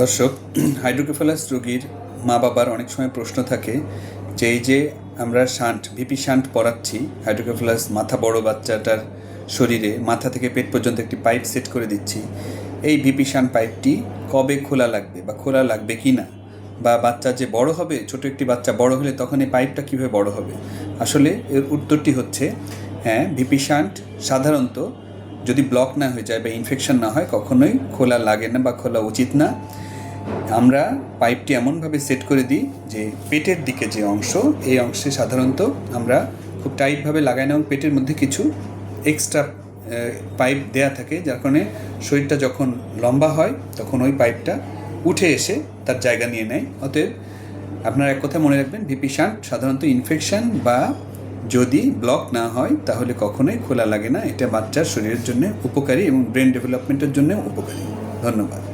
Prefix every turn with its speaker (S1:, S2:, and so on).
S1: দর্শক হাইড্রোকেফালাস রোগীর মা বাবার অনেক সময় প্রশ্ন থাকে যে এই যে আমরা শান্ট ভিপি শান্ট পরাচ্ছি হাইড্রোকেফালাস মাথা বড় বাচ্চাটার শরীরে, মাথা থেকে পেট পর্যন্ত একটি পাইপ সেট করে দিচ্ছি, এই ভিপি শান্ট পাইপটি কবে খোলা লাগবে বা খোলা লাগবে কি না? বা বাচ্চা যে বড় হবে, ছোট একটি বাচ্চা বড় হলে তখন এই পাইপটা কীভাবে বড় হবে? আসলে এর উত্তরটি হচ্ছে হ্যাঁ ভিপি শান্ট সাধারণত যদি ব্লক না হয়ে যায় বা ইনফেকশন না হয়, কখনোই খোলা লাগে না বা খোলা উচিত না। আমরা পাইপটি এমনভাবে সেট করে দিই যে পেটের দিকে যে অংশ, এই অংশে সাধারণত আমরা খুব টাইটভাবে লাগাই না এবং পেটের মধ্যে কিছু এক্সট্রা পাইপ দেয়া থাকে, যার কারণে শরীরটা যখন লম্বা হয়, তখন ওই পাইপটা উঠে এসে তার জায়গা নিয়ে নেয়। অতএব আপনারা এক কথা মনে রাখবেন ভিপি শান্ট সাধারণত ইনফেকশন বা যদি ব্লক না হয়, তাহলে কখনোই খোলা লাগে না। এটা বাচ্চার শরীরের জন্য উপকারী এবং ব্রেন ডেভেলপমেন্টের জন্য উপকারী। ধন্যবাদ।